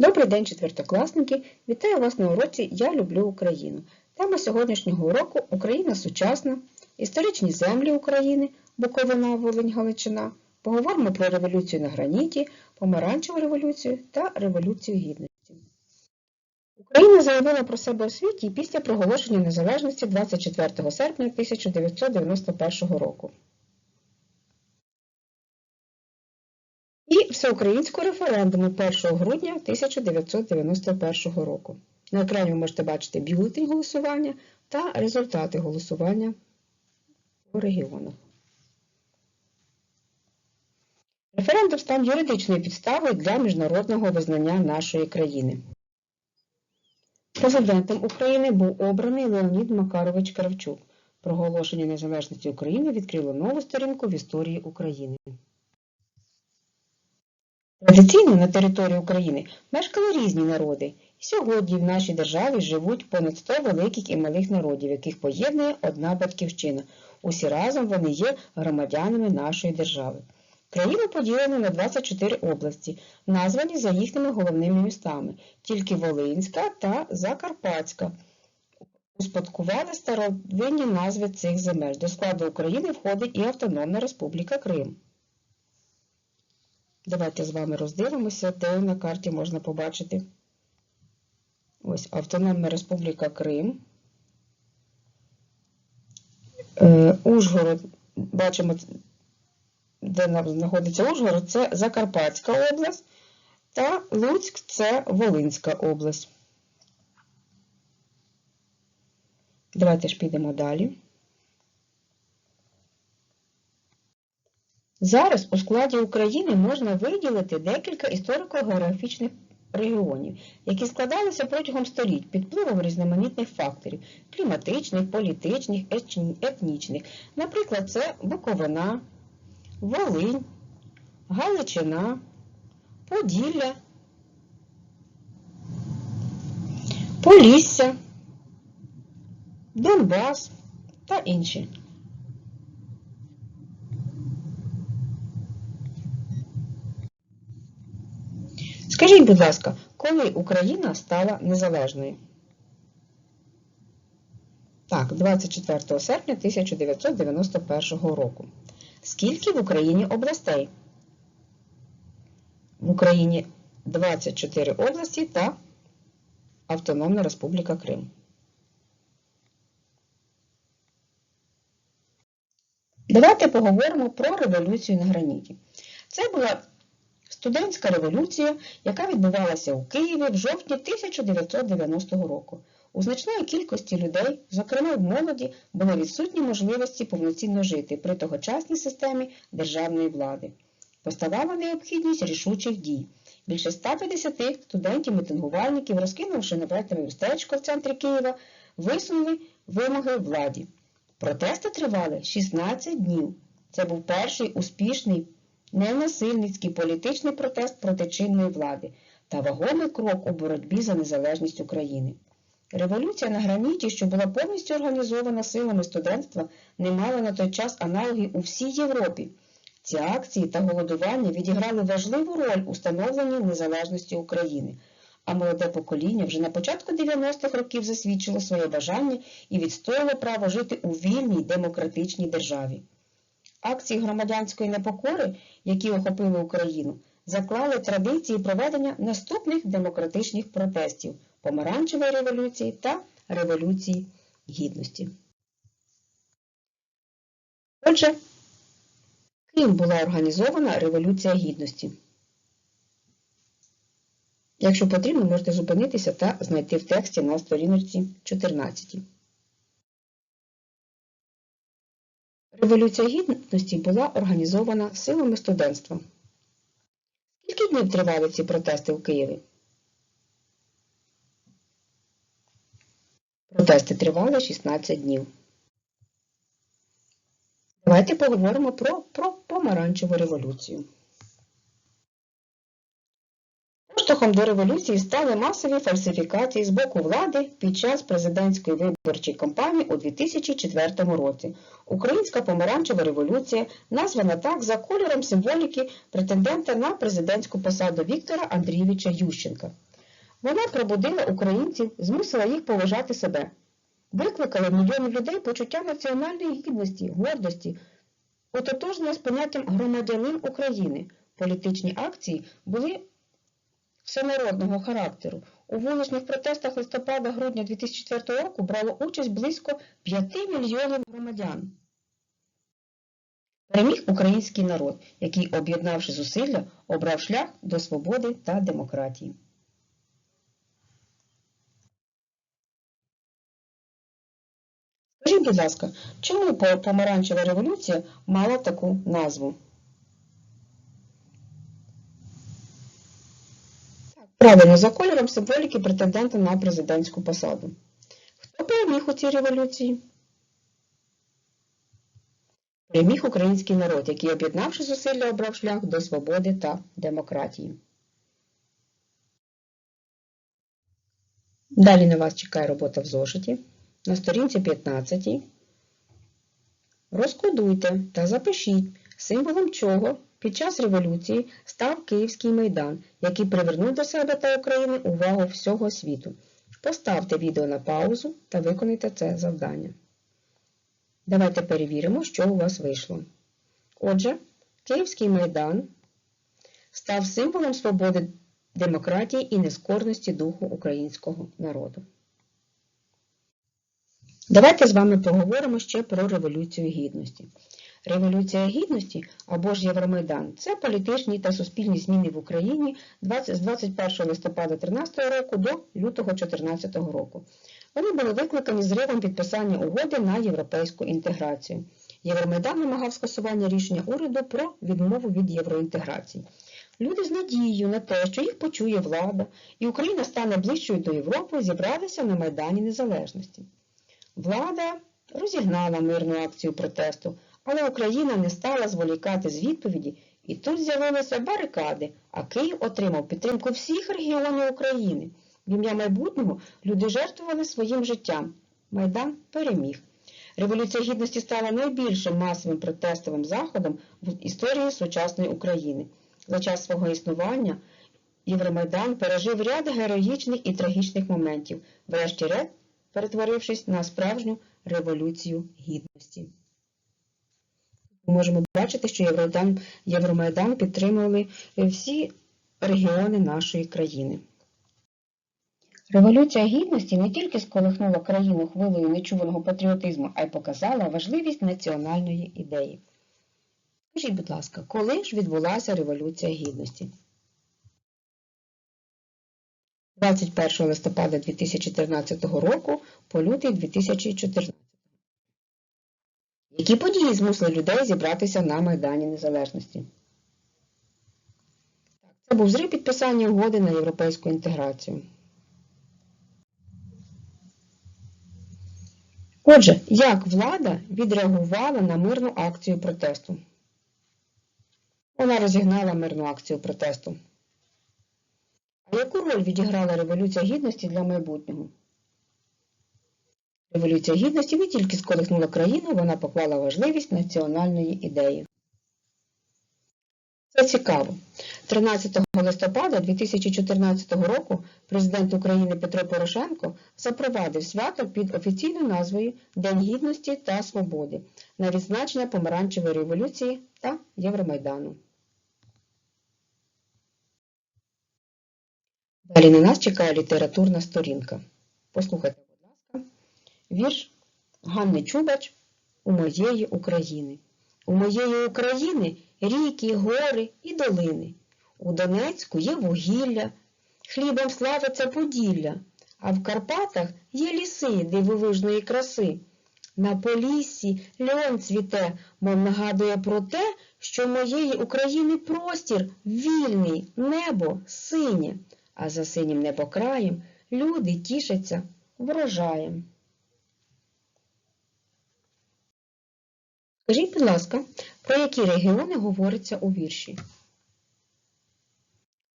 Добрий день, четвертокласники! Вітаю вас на уроці Я люблю Україну. Тема сьогоднішнього уроку Україна сучасна, історичні землі України, Буковина, Волинь, Галичина. Поговоримо про революцію на граніті, помаранчеву революцію та революцію гідності. Україна заявила про себе у світі після проголошення незалежності 24 серпня 1991 року. Всеукраїнського референдуму 1 грудня 1991 року. На екрані ви можете бачити бюлетень голосування та результати голосування у регіонах. Референдум став юридичною підставою для міжнародного визнання нашої країни. Президентом України був обраний Леонід Макарович Кравчук. Проголошення незалежності України відкрило нову сторінку в історії України. Традиційно на території України мешкали різні народи, сьогодні в нашій державі живуть понад 100 великих і малих народів, яких поєднує одна батьківщина. Усі разом вони є громадянами нашої держави. Країна поділена на 24 області, названі за їхніми головними містами, тільки Волинська та Закарпатська. Успадкували старовинні назви цих земель. До складу України входить і Автономна Республіка Крим. Давайте з вами роздивимося, де на карті можна побачити. Ось Автономна Республіка Крим. Е, Ужгород, бачимо, де нам знаходиться Ужгород, це Закарпатська область, та Луцьк це Волинська область. Давайте ж підемо далі. Зараз у складі України можна виділити декілька історико-географічних регіонів, які складалися протягом століть під впливом різноманітних факторів кліматичних, політичних, етнічних. Наприклад, це Буковина, Волинь, Галичина, Поділля, Полісся, Донбас та інші. Скажіть, будь ласка, коли Україна стала незалежною? Так, 24 серпня 1991 року. Скільки в Україні областей? В Україні 24 області та Автономна Республіка Крим. Давайте поговоримо про революцію на граніті. Це була Студентська революція, яка відбувалася у Києві в жовтні 1990 року. У значної кількості людей, зокрема в молоді, були відсутні можливості повноцінно жити при тогочасній системі державної влади. Поставала необхідність рішучих дій. Більше 150 студентів-мітингувальників, розкинувши на наметове містечко в центрі Києва, висунули вимоги владі. Протести тривали 16 днів. Це був перший успішний ненасильницький політичний протест проти чинної влади та вагомий крок у боротьбі за незалежність України. Революція на граніті, що була повністю організована силами студентства, не мала на той час аналогів у всій Європі. Ці акції та голодування відіграли важливу роль у становленні незалежності України, а молоде покоління вже на початку 90-х років засвідчило своє бажання і відстояло право жити у вільній демократичній державі. Акції громадянської непокори, які охопили Україну, заклали традиції проведення наступних демократичних протестів помаранчевої революції та Революції Гідності. Отже, ким була організована Революція Гідності? Якщо потрібно, можете зупинитися та знайти в тексті на сторіночці 14. Революція Гідності була організована силами студентства. Скільки днів тривали ці протести в Києві? Протести тривали 16 днів. Давайте поговоримо про, про помаранчеву революцію. Поштовхом до революції стали масові фальсифікації з боку влади під час президентської виборчої кампанії у 2004 році. Українська помаранчева революція названа так за кольором символіки претендента на президентську посаду Віктора Андрійовича Ющенка. Вона пробудила українців, змусила їх поважати себе, викликала в мільйонів людей почуття національної гідності, гордості, ототожнення з поняттям громадянин України. Політичні акції були всенародного характеру. У вуличних протестах листопада-грудня 2004 року брало участь близько 5 мільйонів громадян. Переміг український народ, який, об'єднавши зусилля, обрав шлях до свободи та демократії. Скажіть, будь ласка, чому помаранчева революція мала таку назву? Правильно, за кольором символіки претендента на президентську посаду. Хто переміг у цій революції? Переміг український народ, який, об'єднавши зусилля, обрав шлях до свободи та демократії. Далі на вас чекає робота в зошиті. На сторінці 15 розкодуйте та запишіть, символом чого під час революції став Київський майдан, який привернув до себе та України увагу всього світу. Поставте відео на паузу та виконайте це завдання. Давайте перевіримо, що у вас вийшло. Отже, Київський майдан став символом свободи, демократії і нескорності духу українського народу. Давайте з вами поговоримо ще про Революцію Гідності. Революція Гідності або ж Євромайдан це політичні та суспільні зміни в Україні 20 з 21 листопада 2013 року до лютого 2014 року. Вони були викликані зривом підписання угоди на європейську інтеграцію. Євромайдан вимагав скасування рішення уряду про відмову від євроінтеграції. Люди з надією на те, що їх почує влада і Україна стане ближчою до Європи, зібралися на Майдані Незалежності. Влада розігнала мирну акцію протесту, але Україна не стала зволікати з відповіді, і тут з'явилися барикади, а Київ отримав підтримку всіх регіонів України. В ім'я майбутнього люди жертвували своїм життям. Майдан переміг. Революція Гідності стала найбільшим масовим протестовим заходом в історії сучасної України. За час свого існування Євромайдан пережив ряд героїчних і трагічних моментів, врешті-решт перетворившись на справжню революцію гідності. Ми можемо бачити, що Євромайдан, Євромайдан підтримували всі регіони нашої країни. Революція гідності не тільки сколихнула країну хвилею нечуваного патріотизму, а й показала важливість національної ідеї. Скажіть, будь ласка, коли ж відбулася Революція Гідності? 21 листопада 2014 року по лютий 2014. Які події змусили людей зібратися на Майдані Незалежності? Це був зрив підписання угоди на європейську інтеграцію. Отже, як влада відреагувала на мирну акцію протесту? Вона розігнала мирну акцію протесту. А яку роль відіграла Революція Гідності для майбутнього? Революція Гідності не тільки сколихнула країну, вона поклала важливість національної ідеї. Це цікаво. 13 листопада 2014 року президент України Петро Порошенко запровадив свято під офіційною назвою День Гідності та Свободи на відзначення Помаранчевої революції та Євромайдану. Далі на нас чекає літературна сторінка. Послухайте, вірш Ганни Чубач у моєї України. У моєї України ріки, гори і долини. У Донецьку є вугілля, хлібом славиться Поділля, а в Карпатах є ліси дивовижної краси. На Поліссі льон цвіте, мов нагадує про те, що моєї України простір вільний, небо синє а за синім небокраєм люди тішаться врожаєм. Скажіть, будь ласка, про які регіони говориться у вірші?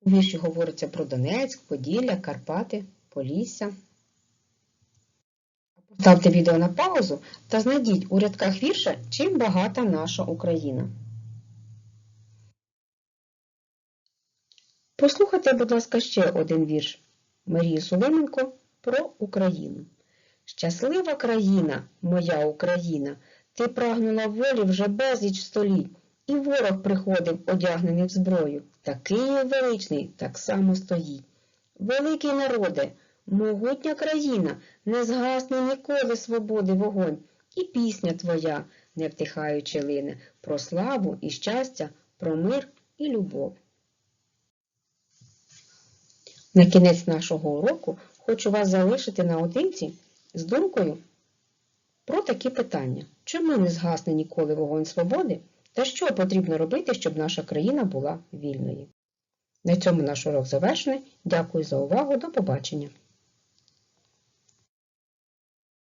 У вірші говориться про Донецьк, Поділля, Карпати, Полісся. Поставте відео на паузу та знайдіть у рядках вірша, чим багата наша Україна. Послухайте, будь ласка, ще один вірш. Марії Сулименко про Україну. Щаслива країна, моя Україна, ти прагнула волі вже безліч століть, і ворог приходив, одягнений в зброю, та Київ величний так само стоїть. Великий народе, могутня країна, не згасне ніколи свободи вогонь, і пісня твоя, не втихаючи лине, про славу і щастя, про мир і любов. На кінець нашого уроку хочу вас залишити наодинці з думкою про такі питання. Чому не згасне ніколи вогонь свободи та що потрібно робити, щоб наша країна була вільною? На цьому наш урок завершений. Дякую за увагу. До побачення!